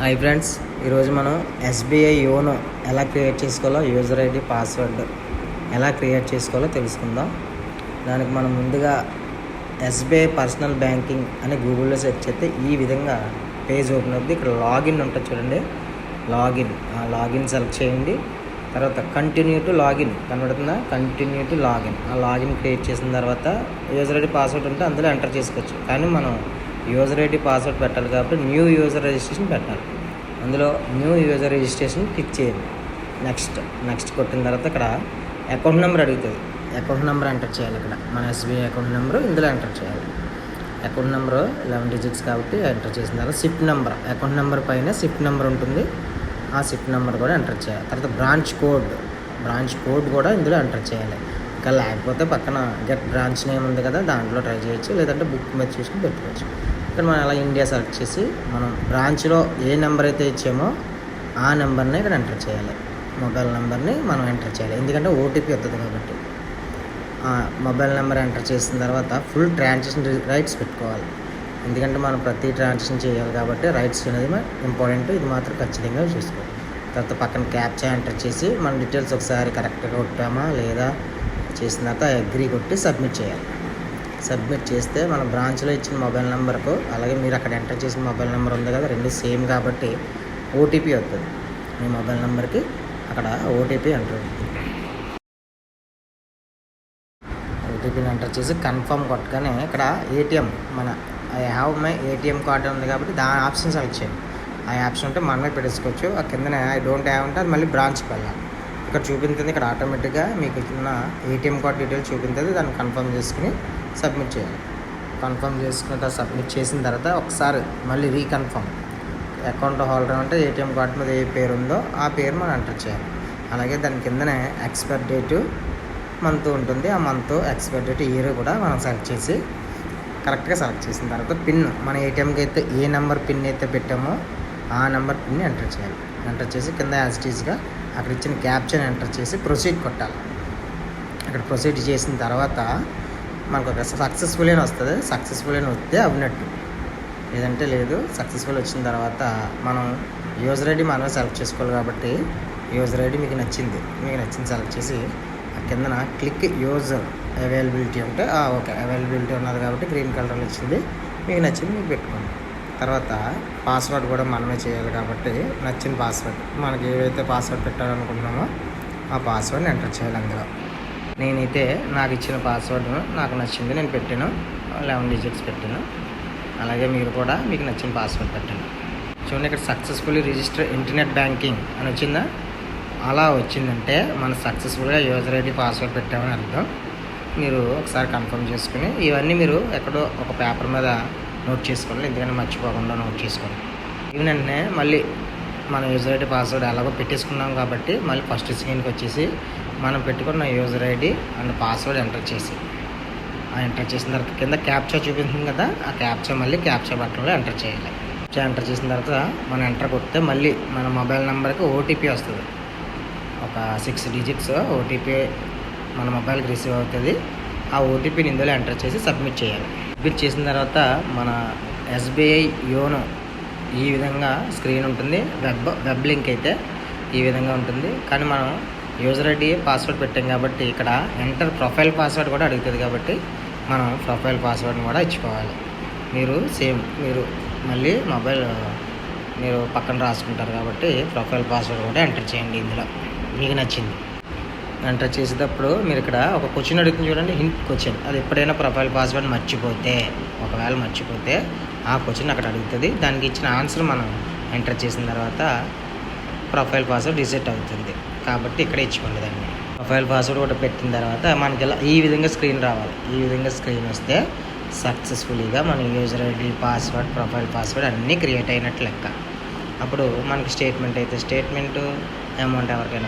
Hi friends ఈరోజు మనం SBI YONO ఎలా క్రియేట్ చేసుకోవాలో యూజర్ ఐడి పాస్వర్డ్ ఎలా క్రియేట్ చేసుకోవాలో తెలుసుకుందాం. దానికి మనం ముందుగా ఎస్బీఐ పర్సనల్ బ్యాంకింగ్ అని గూగుల్లో సెర్చ్ చేస్తే ఈ విధంగా పేజ్ ఓపెన్ అవుతుంది. ఇక్కడ లాగిన్ ఉంటుంది చూడండి. లాగిన్ ఆ లాగిన్ సెలెక్ట్ చేయండి. తర్వాత కంటిన్యూ టు లాగిన్ కనబడుతుందా? Continue to login. ఆ లాగిన్ క్రియేట్ చేసిన తర్వాత యూజర్ ఐడి పాస్వర్డ్ ఉంటే అందులో ఎంటర్ చేసుకోవచ్చు. కానీ మనం యూజర్ ఐడి పాస్వర్డ్ పెట్టాలి కాబట్టి న్యూ యూజర్ రిజిస్ట్రేషన్ పెట్టాలి. అందులో న్యూ యూజర్ రిజిస్ట్రేషన్ క్లిక్ చేయండి. నెక్స్ట్ నెక్స్ట్ కొట్టిన తర్వాత ఇక్కడ అకౌంట్ నెంబర్ అడుగుతుంది. అకౌంట్ నెంబర్ ఎంటర్ చేయాలి ఇక్కడ. మన ఎస్బీఐ అకౌంట్ నెంబర్ ఇందులో ఎంటర్ చేయాలి. అకౌంట్ నెంబర్ లెవెన్ డిజిట్స్ కాబట్టి ఎంటర్ చేసిన తర్వాత సిప్ నెంబర్. అకౌంట్ నెంబర్ పైన సిప్ నెంబర్ ఉంటుంది. ఆ సిప్ నెంబర్ కూడా ఎంటర్ చేయాలి. తర్వాత బ్రాంచ్ కోడ్. బ్రాంచ్ కోడ్ కూడా ఇందులో ఎంటర్ చేయాలి. ఇంకా లేకపోతే పక్కన గెట్ బ్రాంచ్ నేమ్ ఉంది కదా దాంట్లో ట్రై చేయొచ్చు. లేదంటే బుక్ మీద చూసుకుని పెట్టుకోవచ్చు. ఇక్కడ మనం అలా ఇండియా సెలెక్ట్ చేసి మనం బ్రాంచ్లో ఏ నెంబర్ అయితే ఇచ్చామో ఆ నెంబర్ని ఇక్కడ ఎంటర్ చేయాలి. మొబైల్ నెంబర్ని మనం ఎంటర్ చేయాలి. ఎందుకంటే ఓటీపీ వస్తుంది కాబట్టి. మొబైల్ నెంబర్ ఎంటర్ చేసిన తర్వాత ఫుల్ ట్రాన్సాక్షన్ రైట్స్ పెట్టుకోవాలి. ఎందుకంటే మనం ప్రతి ట్రాన్సాక్షన్ చేయాలి కాబట్టి రైట్స్ అనేది ఇంపార్టెంట్. ఇది మాత్రం ఖచ్చితంగా చూసుకోవాలి. తర్వాత పక్కన క్యాప్చా ఎంటర్ చేసి మన డీటెయిల్స్ ఒకసారి కరెక్ట్గా కొట్టామా లేదా చేసిన తర్వాత అగ్రీ కొట్టి సబ్మిట్ చేయాలి. సబ్మిట్ చేస్తే మన బ్రాంచ్లో ఇచ్చిన మొబైల్ నెంబర్కు అలాగే మీరు అక్కడ ఎంటర్ చేసిన మొబైల్ నెంబర్ ఉంది కదా రెండు సేమ్ కాబట్టి ఓటీపీ వస్తుంది మీ మొబైల్ నెంబర్కి అక్కడ ఓటీపీ ఎంటర్ ఓటీపీని ఎంటర్ చేసి కన్ఫర్మ్ కొట్టగానే ఇక్కడ ఏటీఎం మన I have my ATM card ఉంది కాబట్టి దాని ఆప్షన్ సెలెక్ట్ చేయండి. ఆ ఆప్షన్ ఉంటే మనమే పెట్టేసుకోవచ్చు. ఆ కిందనే ఐ డోంట్ హ్యావ్ ఉంటే అది మళ్ళీ బ్రాంచ్కి వెళ్ళాలి. ఇక్కడ చూపించింది. ఇక్కడ ఆటోమేటిక్గా మీకు ఉన్న ఏటీఎం కార్డ్ డీటెయిల్స్ చూపించింది. దాన్ని కన్ఫర్మ్ చేసుకుని సబ్మిట్ చేయాలి. కన్ఫర్మ్ చేసుకున్న తర్వాత సబ్మిట్ చేసిన తర్వాత ఒకసారి మళ్ళీ రీకన్ఫర్మ్. అకౌంట్ హోల్డర్ అంటే ఏటీఎం కార్డు మీద ఏ పేరు ఉందో ఆ పేరు మనం ఎంటర్ చేయాలి. అలాగే దాని కిందనే ఎక్స్పైర్ డేటు మంత్ ఉంటుంది. ఆ మంత్ ఎక్స్పైర్ డేట్ ఇయర్ కూడా మనం సెలెక్ట్ చేసి కరెక్ట్గా సెలెక్ట్ చేసిన తర్వాత పిన్ మన ఏటీఎంకి అయితే ఏ నెంబర్ పిన్ అయితే పెట్టామో ఆ నెంబర్ పిన్ని ఎంటర్ చేయాలి. ఎంటర్ చేసి కింద యాజ్ టీజ్గా అక్కడ ఇచ్చిన క్యాప్చర్ ఎంటర్ చేసి ప్రొసీడ్ కొట్టాలి. అక్కడ ప్రొసీడ్ చేసిన తర్వాత మనకు ఒక సక్సెస్ఫుల్ అని వస్తుంది. సక్సెస్ఫుల్ అని వస్తే అవినట్టు. లేదంటే లేదు సక్సెస్ఫుల్ వచ్చిన తర్వాత మనం యూజర్ ఐడి మనమే సెలెక్ట్ చేసుకోవాలి కాబట్టి యూజర్ ఐడి మీకు నచ్చింది. మీకు నచ్చింది సెలెక్ట్ చేసి ఆ కిందన క్లిక్ యూజర్ అవైలబిలిటీ అంటే ఓకే అవైలబిలిటీ ఉన్నది కాబట్టి గ్రీన్ కలర్లో ఇచ్చింది. మీకు నచ్చింది మీకు పెట్టుకోండి. తర్వాత పాస్వర్డ్ కూడా మనమే చేయాలి కాబట్టి నచ్చిన పాస్వర్డ్ మనకి ఏవైతే పాస్వర్డ్ పెట్టాలనుకుంటున్నామో ఆ పాస్వర్డ్ని ఎంటర్ చేయాలి అందులో. నేనైతే నాకు ఇచ్చిన పాస్వర్డ్ను నాకు నచ్చింది నేను పెట్టాను. లెవెన్ డిజిట్స్ పెట్టాను. అలాగే మీరు కూడా మీకు నచ్చిన పాస్వర్డ్ పెట్టండి. చూడండి ఇక్కడ సక్సెస్ఫుల్లీ రిజిస్టర్ ఇంటర్నెట్ బ్యాంకింగ్ అని వచ్చిందా? అలా వచ్చిందంటే మనం సక్సెస్ఫుల్గా యూజర్ ఐడి పాస్వర్డ్ పెట్టామని అర్థం. మీరు ఒకసారి కన్ఫర్మ్ చేసుకుని ఇవన్నీ మీరు ఎక్కడో ఒక పేపర్ మీద నోట్ చేసుకోండి ఎందుకంటే మర్చిపోకుండా నోట్ చేసుకోండి ఇవి వెంటనే మళ్ళీ మన యూజర్ ఐడి పాస్వర్డ్ ఎలాగో పెట్టేసుకున్నాం కాబట్టి మళ్ళీ ఫస్ట్ స్క్రీన్కి వచ్చేసి మనం పెట్టుకున్న user ID and password enter చేసి ఆ ఎంటర్ చేసిన తర్వాత కింద క్యాప్చా చూపించింది కదా ఆ క్యాప్చా మళ్ళీ క్యాప్చా బటన్లో ఎంటర్ చేయాలి. క్యాప్చా ఎంటర్ చేసిన తర్వాత మనం ఎంటర్ కొడితే మళ్ళీ మన మొబైల్ నెంబర్కి ఓటీపీ వస్తుంది. ఒక సిక్స్ డిజిట్స్ ఓటీపీ మన మొబైల్కి రిసీవ్ అవుతుంది. ఆ ఓటీపీని ఇందులో ఎంటర్ చేసి సబ్మిట్ చేయాలి. సబ్మిట్ చేసిన తర్వాత మన ఎస్బీఐ యోనో ఈ విధంగా స్క్రీన్ ఉంటుంది. వెబ్ వెబ్ లింక్ అయితే ఈ విధంగా ఉంటుంది. కానీ మనం యూజర్ ఐడి పాస్వర్డ్ పెట్టాం కాబట్టి ఇక్కడ ఎంటర్ ప్రొఫైల్ పాస్వర్డ్ కూడా అడుగుతుంది కాబట్టి మనం ప్రొఫైల్ పాస్వర్డ్ని కూడా ఇచ్చుకోవాలి. మీరు సేమ్ మీరు మళ్ళీ మొబైల్ మీరు పక్కన రాసుకుంటారు కాబట్టి ప్రొఫైల్ పాస్వర్డ్ కూడా ఎంటర్ చేయండి ఇందులో. మీకు నచ్చింది. ఎంటర్ చేసేటప్పుడు మీరు ఇక్కడ ఒక క్వశ్చన్ అడుగుతుంది చూడండి హింట్ క్వశ్చన్ అది ఎప్పుడైనా ప్రొఫైల్ పాస్వర్డ్ మర్చిపోతే ఒకవేళ మర్చిపోతే ఆ క్వశ్చన్ అక్కడ అడుగుతుంది. దానికి ఇచ్చిన ఆన్సర్ మనం ఎంటర్ చేసిన తర్వాత ప్రొఫైల్ పాస్వర్డ్ రిసెట్ అవుతుంది. కాబట్టి ఇక్కడ ఇచ్చుకోండి దాన్ని. ప్రొఫైల్ పాస్వర్డ్ కూడా పెట్టిన తర్వాత మనకి ఇలా ఈ విధంగా స్క్రీన్ రావాలి. ఈ విధంగా స్క్రీన్ వస్తే సక్సెస్ఫుల్గా మన user ID password profile password అన్నీ క్రియేట్ అయినట్టు లెక్క. అప్పుడు మనకి స్టేట్మెంట్ అయితే స్టేట్మెంట్ అమౌంట్ ఎవరికైనా